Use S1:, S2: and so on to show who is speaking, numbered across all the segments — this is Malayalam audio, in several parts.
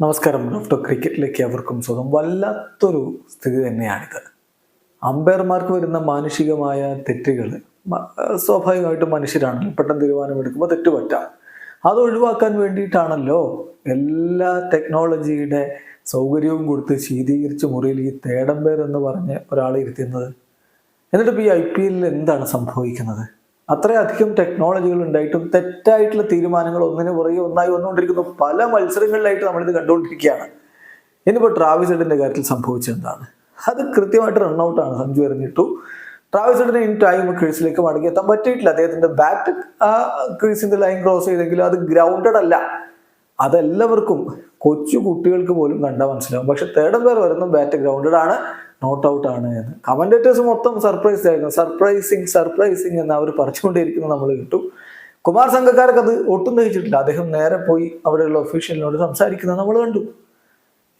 S1: നമസ്കാരം. ഡോക്ടർ ക്രിക്കറ്റിലേക്ക് അവർക്കും സ്വന്തം വല്ലാത്തൊരു സ്ഥിതി തന്നെയാണിത്. അമ്പയർമാർക്ക് വരുന്ന മാനുഷികമായ തെറ്റുകൾ സ്വാഭാവികമായിട്ടും മനുഷ്യരാണല്ലോ. പെട്ടെന്ന് തീരുമാനമെടുക്കുമ്പോൾ തെറ്റ് പറ്റാം അത് ഒഴിവാക്കാൻ വേണ്ടിയിട്ടാണല്ലോ എല്ലാ ടെക്നോളജിയുടെ സൗകര്യവും കൊടുത്ത് ശീതീകരിച്ച മുറിയിൽ ഈ തേടമ്പേർ എന്ന് പറഞ്ഞ് ഒരാളെ ഇരുത്തുന്നത് എന്നിട്ടിപ്പോൾ ഈ ഐ പി എല്ലിൽ എന്താണ് സംഭവിക്കുന്നത്? അത്രയധികം ടെക്നോളജികൾ ഉണ്ടായിട്ടും തെറ്റായിട്ടുള്ള തീരുമാനങ്ങൾ ഒന്നിന് പുറകെ ഒന്നായി വന്നുകൊണ്ടിരിക്കുന്നു. പല മത്സരങ്ങളിലായിട്ട് നമ്മളിത് കണ്ടുകൊണ്ടിരിക്കുകയാണ്. ഇന്നിപ്പോൾ ട്രാവിസ് ഹെഡിന്റെ കാര്യത്തിൽ സംഭവിച്ചെന്താണ് അത് കൃത്യമായിട്ട് റണ്ണൗട്ടാണ് സഞ്ജു എറിഞ്ഞിട്ടു ട്രാവിസ് ഹെഡിന് ഇൻ ടൈം ക്രീസിലേക്ക് മടങ്ങി എത്താൻ പറ്റിയിട്ടില്ല. അദ്ദേഹത്തിന്റെ ബാറ്റ് ആ ക്രീസിന്റെ ലൈൻ ക്രോസ് ചെയ്തെങ്കിലും അത് ഗ്രൗണ്ടഡ് അല്ല. അതെല്ലാവർക്കും കൊച്ചു കുട്ടികൾക്ക് പോലും കണ്ടാൽ മനസ്സിലാവും. പക്ഷെ തേർഡ് പേർ വരുന്ന ബാറ്റ് ഗ്രൗണ്ടഡ് ആണ്. നോട്ട് ഔട്ട് ആണ് എന്ന്. കമന്റേറ്റേഴ്സ് മൊത്തം സർപ്രൈസ് ആയിരുന്നു. സർപ്രൈസിങ് സർപ്രൈസിങ് എന്ന് അവർ പറിച്ചുകൊണ്ടേയിരിക്കുന്നത് നമ്മൾ കിട്ടു. കുമാർ സംഘക്കാർക്ക് അത് ഒട്ടും ദഹിച്ചിട്ടില്ല. അദ്ദേഹം നേരെ പോയി അവിടെയുള്ള ഒഫീഷ്യലിനോട് സംസാരിക്കുന്നത് നമ്മൾ കണ്ടു.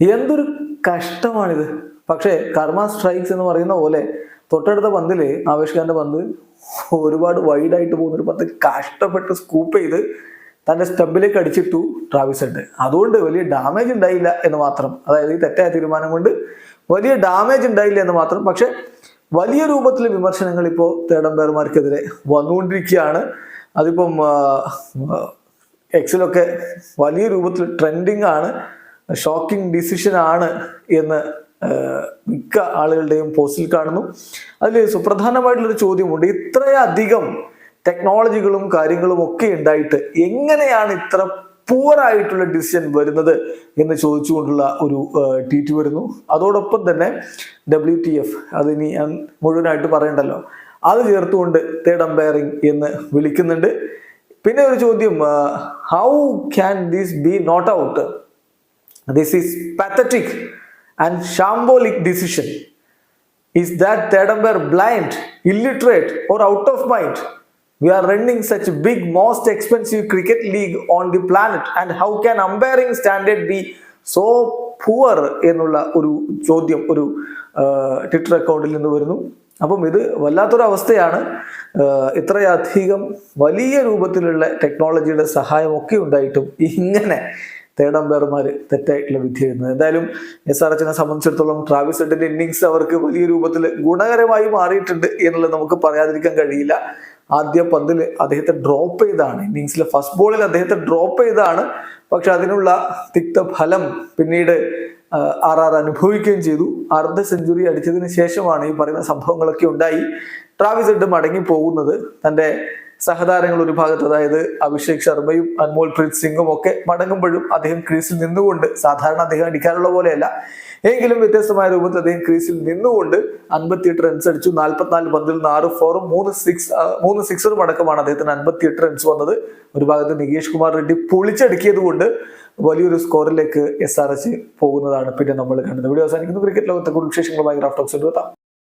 S1: എന്തൊരു കഷ്ടമാണിത്. പക്ഷേ കർമ്മ സ്ട്രൈക്സ് എന്ന് പറയുന്ന പോലെ തൊട്ടടുത്ത പന്തിൽ ആവേശ് പന്ത് ഒരുപാട് വൈഡായിട്ട് പോകുന്നൊരു പന്ത് കഷ്ടപ്പെട്ട് സ്കൂപ്പ് ചെയ്ത് തന്റെ സ്റ്റമ്പിലേക്ക് അടിച്ചിട്ടു ട്രാവിസ് ഹെഡ് അതുകൊണ്ട് വലിയ ഡാമേജ് ഉണ്ടായില്ല എന്ന് മാത്രം. അതായത് ഈ തെറ്റായ തീരുമാനം കൊണ്ട് വലിയ ഡാമേജ് ഉണ്ടായില്ല എന്ന് മാത്രം. പക്ഷെ വലിയ രൂപത്തിൽ വിമർശനങ്ങൾ ഇപ്പോൾ തേടമ്പേർമാർക്കെതിരെ വന്നുകൊണ്ടിരിക്കുകയാണ്. അതിപ്പം എക്സിലൊക്കെ വലിയ രൂപത്തിൽ ട്രെൻഡിങ് ആണ്. ഷോക്കിംഗ് ഡിസിഷൻ ആണ് എന്ന് മിക്ക ആളുകളുടെയും പോസ്റ്റിൽ കാണുന്നു. അതിൽ സുപ്രധാനമായിട്ടുള്ളൊരു ചോദ്യമുണ്ട്. ഇത്രയധികം ടെക്നോളജികളും കാര്യങ്ങളും ഒക്കെ ഉണ്ടായിട്ട് എങ്ങനെയാണ് ഇത്ര പൂവറായിട്ടുള്ള ഡിസിഷൻ വരുന്നത് എന്ന് ചോദിച്ചുകൊണ്ടുള്ള ഒരു ട്വീറ്റ് വരുന്നു. അതോടൊപ്പം തന്നെ ഡബ്ല്യു ടി എഫ് അതിനി ഞാൻ മുഴുവനായിട്ട് പറയണ്ടല്ലോ. അത് ചേർത്തുകൊണ്ട് തേർഡ് അമ്പയറിംഗ് എന്ന് വിളിക്കുന്നുണ്ട്. പിന്നെ ഒരു ചോദ്യം how can this be not out this is pathetic and shambolic decision is that third umpire blind illiterate or out of mind we are running such big most expensive cricket league on the planet. And how can umpiring standard be so poor എന്നുള്ള ഒരു ചോദ്യം ഒരു ട്വിറ്റർ അക്കൗണ്ടിൽ നിന്ന് വരുന്നു. അപ്പം ഇത് വല്ലാത്തൊരു അവസ്ഥയാണ്. ഇത്രയധികം വലിയ രൂപത്തിലുള്ള ടെക്നോളജിയുടെ സഹായമൊക്കെ ഉണ്ടായിട്ടും ഇങ്ങനെ തേർഡ് അമ്പയർമാർ തെറ്റായിട്ടുള്ള വിധി എഴുതുന്നത് എന്തായാലും എസ് ആർ എച്ചിനെ സംബന്ധിച്ചിടത്തോളം ട്രാവിസ് ഇന്നിങ്സ് അവർക്ക് വലിയ രൂപത്തിൽ ഗുണകരമായി മാറിയിട്ടുണ്ട് എന്നുള്ളത് നമുക്ക് പറയാതിരിക്കാൻ കഴിയില്ല. ആദ്യ പന്തിൽ അദ്ദേഹത്തെ ഡ്രോപ്പ് ചെയ്താണ്. ഇന്നിങ്സിലെ ഫസ്റ്റ് ബോളിൽ അദ്ദേഹത്തെ ഡ്രോപ്പ് ചെയ്താണ്. പക്ഷെ അതിനുള്ള തിക്ത ഫലം പിന്നീട് ആർ ആർ അനുഭവിക്കുകയും ചെയ്തു. അർദ്ധ സെഞ്ചുറി അടിച്ചതിന് ശേഷമാണ് ഈ പറയുന്ന സംഭവങ്ങളൊക്കെ ഉണ്ടായി. ട്രാവിസ് ഹെഡ് മടങ്ങി പോകുന്നത് തന്റെ സഹതാരങ്ങൾ ഒരു ഭാഗത്ത് അതായത് അഭിഷേക് ശർമ്മയും അൻമോൾ പ്രീത് സിംഗും ഒക്കെ മടങ്ങുമ്പോഴും അദ്ദേഹം ക്രീസിൽ നിന്നുകൊണ്ട് സാധാരണ അദ്ദേഹം അടിക്കാനുള്ള പോലെയല്ല. എങ്കിലും വ്യത്യസ്തമായ രൂപത്തിൽ അദ്ദേഹം ക്രീസിൽ നിന്നുകൊണ്ട് അൻപത്തിയെട്ട് റൺസ് അടിച്ചു. നാൽപ്പത്തിനാല് പന്തിൽ നിന്ന് ആറ് ഫോറും മൂന്ന് സിക്സ് മൂന്ന് സിക്സറും അടക്കമാണ് അദ്ദേഹത്തിന് അൻപത്തിയെട്ട് റൺസ് വന്നത്. ഒരു ഭാഗത്ത് നികേഷ് കുമാർ റെഡ്ഡി പൊളിച്ചടുക്കിയത് കൊണ്ട് വലിയൊരു സ്കോറിലേക്ക് എസ് ആർ എച്ച് പോകുന്നതാണ് പിന്നെ നമ്മൾ കണ്ടത്. വീഡിയോ അവസാനിക്കുന്നു. ക്രിക്കറ്റ് ലോകത്തെ കൂടുതൽ വിശേഷങ്ങളുമായി റാഫ്റ്റോക്സ് എടുത്താം